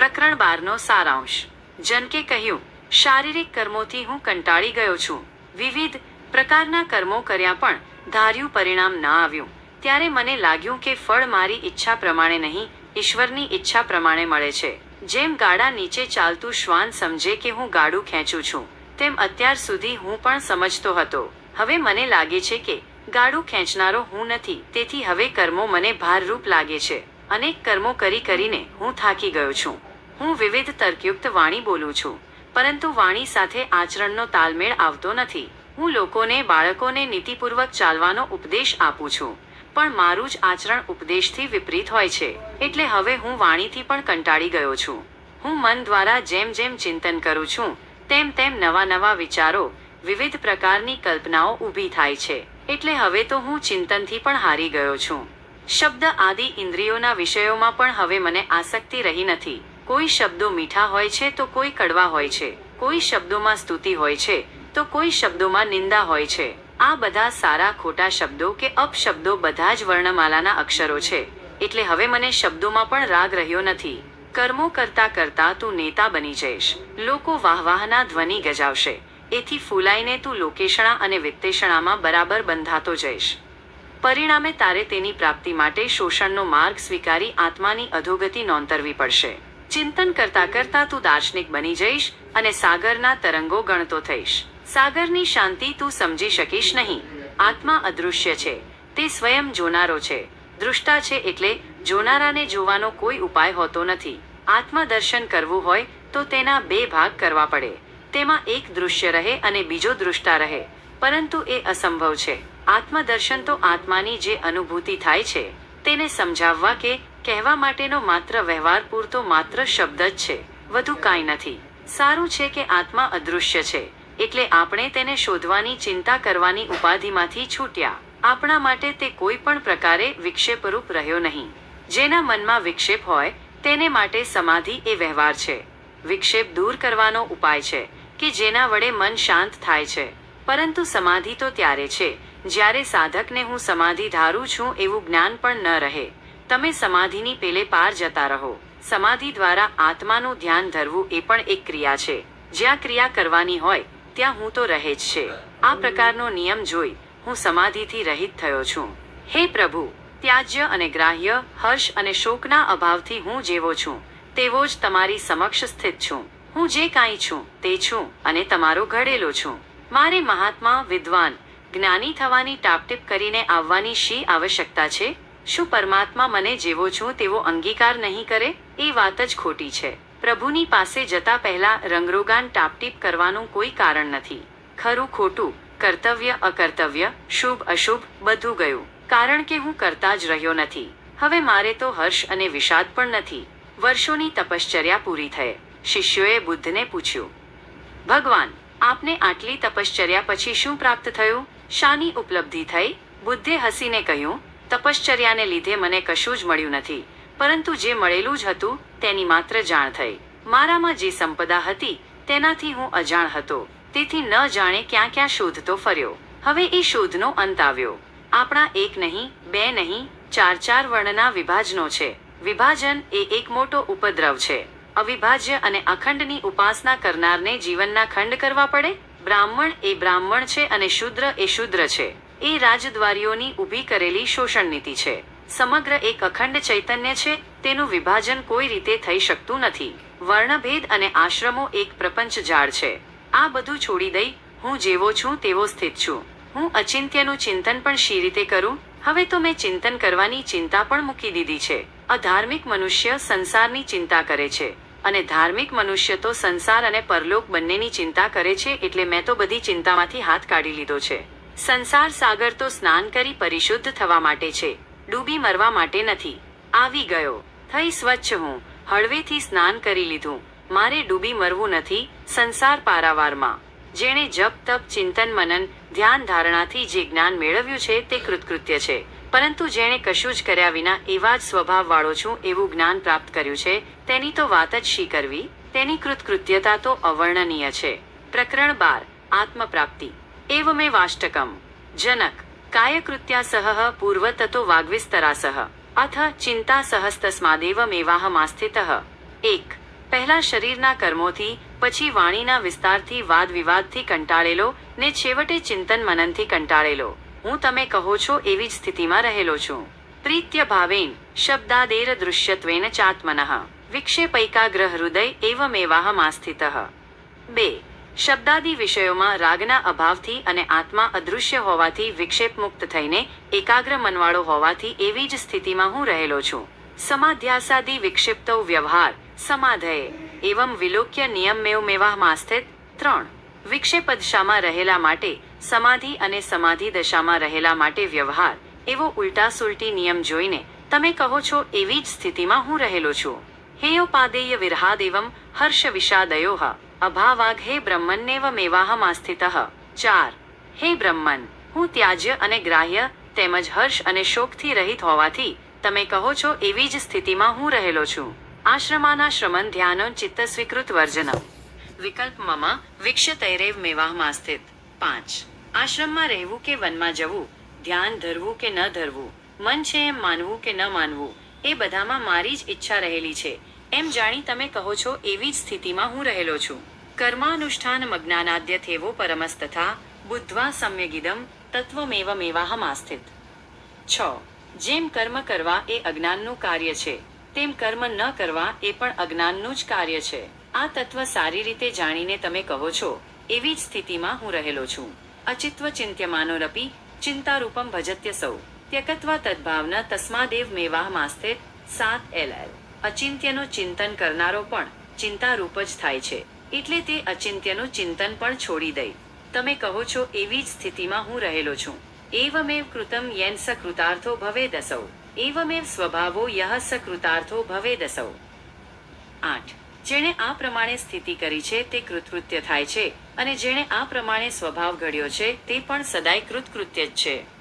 પ્રકરણ બારનો સારાંશ. જનકે કહ્યું, શારીરિક કર્મોથી હું કંટાળી ગયો છું. વિવિધ પ્રકારના કર્મો કર્યા પણ ધાર્યું પરિણામ ન આવ્યું. ત્યારે મને લાગ્યું કે ફળ મારી ઈચ્છા પ્રમાણે નહીં, ઈશ્વરની ઈચ્છા પ્રમાણે મળે છે. જેમ ગાડા નીચે ચાલતું શ્વાન સમજે કે હું ગાડું ખેંચું છું, તેમ અત્યાર સુધી હું પણ સમજતો હતો. હવે મને લાગે છે કે ગાડું ખેંચનારો હું નથી, તેથી હવે કર્મો મને ભારરૂપ લાગે છે. અનેક કર્મો કરી કરીને હું થાકી ગયો છું. હું વિવિધ તર્કયુક્ત વાણી બોલું છું, પરંતુ વાણી સાથે આચરણનો તાલમેળ આવતો નથી. હું લોકોને, બાળકોને નીતિપૂર્વક ચાલવાનો ઉપદેશ આપું છું, પણ મારું જ આચરણ ઉપદેશથી વિપરીત હોય છે, એટલે હવે હું વાણીથી પણ કંટાળી ગયો છું. હું મન દ્વારા જેમ જેમ ચિંતન કરું છું, તેમ તેમ નવા નવા વિચારો, વિવિધ પ્રકારની કલ્પનાઓ ઊભી થાય છે, એટલે હવે તો હું ચિંતનથી પણ હારી ગયો છું. શબ્દ આદિ ઇન્દ્રિયોના વિષયોમાં પણ હવે મને આસક્તિ રહી નથી. કોઈ શબ્દો મીઠા હોય છે તો કોઈ કડવા હોય છે. કોઈ શબ્દોમાં સ્તુતિ હોય છે તો કોઈ શબ્દોમાં નિંદા હોય છે. આ બધા સારા ખોટા શબ્દો કે અપશબ્દો બધા જ વર્ણમાલાના અક્ષરો છે. એટલે હવે મને શબ્દોમાં પણ રાગ રહ્યો નથી. કર્મો કરતા કરતા તું નેતા બની જઈશ. લોકો વાહવાહના ધ્વનિ ગજાવશે. એથી ફૂલાઈને તું લોકેશણા અને વિત્તેષણામાં બરાબર બંધાતો જઈશ. પરિણામે તારે તેની પ્રાપ્તિ માટે શોષણનો માર્ગ સ્વીકારી આત્માની અધોગતિ નોંતરવી પડશે. ચિંતન કરતા કરતા તું દાર્શનિક બની જઈશ અને સાગરના તરંગો ગણતો થઈશ. સાગરની શાંતિ તું સમજી શકીશ નહીં. આત્મા અદૃશ્ય છે. તે સ્વયં જોનારો છે. દૃષ્ટા છે એટલે જોનારાને જોવાનો કોઈ ઉપાય હોતો નથી. આત્મા દર્શન કરવું હોય તો તેના બે ભાગ કરવા પડે. તેમાં એક દૃશ્ય રહે અને બીજો દૃષ્ટા રહે. પરંતુ એ અસંભવ છે. આત્મદર્શન તો આત્માની જે અનુભૂતિ થાય છે, તેને સમજાવવા કે કહેવા માટેનો માત્ર વ્યવહાર પૂરતો માત્ર શબ્દ જ છે. વધુ કાંઈ નથી. સારું છે કે આત્મા અદૃશ્ય છે, એટલે આપણે તેને શોધવાની ચિંતા કરવાની ઉપાધિમાંથી છૂટ્યા. આપણા માટે તે કોઈ પણ પ્રકારે વિક્ષેપરૂપ રહ્યો નહીં. જેના મનમાં વિક્ષેપ હોય, તેને માટે સમાધિ એ વ્યવહાર છે. વિક્ષેપ દૂર કરવાનો ઉપાય છે, કે જેના વડે મન શાંત થાય છે. પરંતુ સમાધિ તો ત્યારે છે, જ્યારે સાધકને હું સમાધિ ધારું છું એવું જ્ઞાન પણ ન રહે. તમે સમાધિની પેલે પાર જતા રહો. સમાધિ દ્વારા આત્માનું ધ્યાન ધરવું એ પણ એક ક્રિયા છે. જ્યાં ક્રિયા કરવાની હોય, ત્યાં હું તો રહે જ છે. આ પ્રકારનો નિયમ જોઈ હું સમાધિથી રહિત થયો છું. હે પ્રભુ, ત્યાજ્ય અને ગ્રાહ્ય, હર્ષ અને શોકના અભાવથી હું જેવો છું, તેવો જ તમારી સમક્ષ સ્થિત છું. હું જે કાંઈ છું, તે છું અને તમારો ઘડેલો છું. મારે મહાત્મા, વિદ્વાન, જ્ઞાની થવાની ટાપટીપ કરીને આવવાની શી આવશ્યકતા છે? શું પરમાત્મા મને જેવો છું તેવો અંગીકાર નહીં કરે? એ વાત જ ખોટી છે. પ્રભુની પાસે જતા પહેલા રંગરોગાન ટાપટીપ કરવાનું કોઈ કારણ નથી. ખરું ખોટું, કર્તવ્ય અકર્તવ્ય, શુભ અશુભ બધું ગયું. કારણ કે હું કરતા જ રહ્યો નથી. હવે મારે તો હર્ષ અને વિષાદ પણ નથી. વર્ષોની તપશ્ચર્યા પૂરી થઈ. શિષ્યોએ બુદ્ધને પૂછ્યું, ભગવાન, આપને આટલી તપશ્ચર્યા પછી શું પ્રાપ્ત થયું? શાની ઉપલબ્ધિ થઈ? બુદ્ધે હસીને કહ્યું તપશ્ચર્યાને લીધે મને કશું જ મળ્યું નથી. પરંતુ જે મળેલું જ હતું, તેની માત્ર જાણ થઈ. મારામાં જે સંપદા હતી, તેનાથી હું અજાણ હતો. તેથી ન જાણે ક્યાં ક્યાં શોધતો ફર્યો. હવે એ શોધનો અંત આવ્યો. આપણા એક નહીં, બે નહીં, ચાર ચાર વર્ણના વિભાજનો છે. વિભાજન એ એક મોટો ઉપદ્રવ છે. અવિભાજ્ય અને અખંડની ઉપાસના કરનારને જીવનના ખંડ કરવા પડે? બ્રાહ્મણ એ બ્રાહ્મણ છે અને શુદ્ર એ શૂદ્ર છે. એ રાજદ્વારીઓની ઊભી કરેલી શોષણ નીતિ છે. સમગ્ર એક અખંડ ચૈતન્ય છે, તેનું વિભાજન કોઈ રીતે થઈ શકતું નથી. વર્ણભેદ અને આશ્રમો એક પ્રપંચ જાળ છે. આ બધું છોડી દઈ, હું જેવો છું તેવો સ્થિત છું. હું અચિંત્યનું ચિંતન પણ શી રીતે કરું? હવે તો મેં ચિંતન કરવાની ચિંતા પણ મૂકી દીધી છે. અધાર્મિક મનુષ્ય સંસારની ચિંતા કરે છે. અને ધાર્મિક મનુષ્ય તો સંસાર અને પરલોક બંનેની ચિંતા કરે છે, એટલે મેં તો બધી ચિંતામાંથી હાથ કાઢી લીધો છે. સંસાર સાગર તો સ્નાન કરી પરિશુદ્ધ થવા માટે છે. ડૂબી મરવા માટે નથી. આવી ગયો. થઈ સ્વચ્છ હું. હળવેથી સ્નાન કરી લીધું. મારે ડૂબી મરવું નથી સંસાર પારાવારમાં. જેણે જપ, તપ, ચિંતન, મનન, ધ્યાન ધારણાથી જે જ્ઞાન મેળવ્યું છે તે કૃતકૃત્ય છે. પરંતુ જેણે કશું જ કર્યા વિના એવા જ સ્વભાવવાળો છું એવું જ્ઞાન પ્રાપ્ત કર્યું છે, તેની તો વાત જ શી કરવી? તેની કૃતકૃત્યતા તો અવર્ણનીય છે. પ્રકરણ બાર. આત્મપ્રાપ્તિ. એવમેવાષ્ટકમ जनक कायकृत्या सह पूर्वततो वाग्विस्तरा सह अथ ચિંતા સહસ્તસ્માદેવમેવાહમાસ્થિતઃ એક પહેલા શરીરના કર્મોથી પછી વાણીના વિસ્તારથી વાદ વિવાદથી કંટાળેલો ને છેવટે ચિંતન મનનથી કંટાળેલો હું તમે કહો છો એવી જ સ્થિતિમાં રહેલો છું પ્રીત્ય ભાવેન શબ્દાદેર દૃશ્યત્વેન ચાત્મનઃ વિક્ષેપૈકાગ્રહ હૃદય એવમેવાહમાસ્થિતઃ બે શબ્દાદિ વિષયોમાં રાગના અભાવથી અને આત્મા અદૃશ્ય હોવાથી વિક્ષેપ મુક્ત થઈને એકાગ્ર મનવાળો હોવાથી એવી જ સ્થિતિમાં હું રહેલો છું. સમાધ્યાસાદી વિક્ષિપ્તો વ્યવહાર, સમાધયે એવં વિલોક્ય નિયમમેવ મેવાહમાસ્થિત ત્રણ. વિક્ષેપ દશામાં રહેલા માટે, સમાધિ અને સમાધિ દશામાં રહેલા માટે વ્યવહાર, એવો ઉલટા સુલટી નિયમ જોઈને તમે કહો છો એવી જ સ્થિતિમાં હું રહેલો છું. હેયોપાદેય વિરહાદેવમ હર્ષ વિષાદયોહ અભાવાગ હે બ્રહ્મન્નેવમેવાહમ આસ્થિતઃ. ચાર. હે બ્રહ્મન, હું ત્યાજ્ય અને ગ્રાહ્ય, તેમજ હર્ષ અને શોકથી રહિત હોવાથી, તમે કહો છો એવી જ સ્થિતિમાં હું રહેલો છું. આશ્રમાના શ્રમન ધ્યાનો ચિત્ત સ્વીકૃત વર્જન વિકલ્પ મમ વિક્ષતૈરેવ મેવાહમાં સ્થિત પાંચ. આશ્રમમાં રહેવું કે વનમાં જવું? ધ્યાન ધરવું કે ન ધરવું? મન છે એમ માનવું કે ન માનવું? એ બધામાં મારી જ ઈચ્છા રહેલી છે. એમ જાણી તમે કહો છો એવી જ સ્થિતિમાં હું રહેલો છું. કર્માનુષ્ઠાન મજ્ઞાનાદ્ય થેવો પરમસ્તથા બુદ્ધવા સમ્યગિદમ તત્વમેવમેવાહમ આસ્થિત છ જેમ કર્મ કરવા એ અજ્ઞાનનું કાર્ય છે તેમ કર્મ ન કરવા એ પણ અજ્ઞાનનું જ કાર્ય છે આ તત્વ સારી રીતે જાણીને તમે કહો છો એવી જ સ્થિતિમાં હું રહેલો છું અચિત્વ ચિંત્યમાનોરપી ચિંતારૂપમ ભજત્ય સૌ ત્યકત્વા તદ્ભાવન તસ્માદેવ મેવાહમાસ્થિત સાત એલ એલ અચિંત્યનું ચિંતન કરનારો પણ ચિંતારૂપ જ થાય છે એટલે તે અચિંત્યનું ચિંતન પણ છોડી દઈ. તમે કહો છો એવી જ સ્થિતિમાં હું રહેલો છું. એવમેવ કૃતમ યેન સકૃતાર્થો ભવેદસૌ એવમેવ સ્વભાવો યહ સકૃતાર્થો ભવેદસૌ આઠ. જેણે આ પ્રમાણે સ્થિતિ કરી છે તે કૃતકૃત્ય થાય છે, અને જેણે આ પ્રમાણે સ્વભાવ ઘડ્યો છે તે પણ સદાય કૃતકૃત્ય જ છે.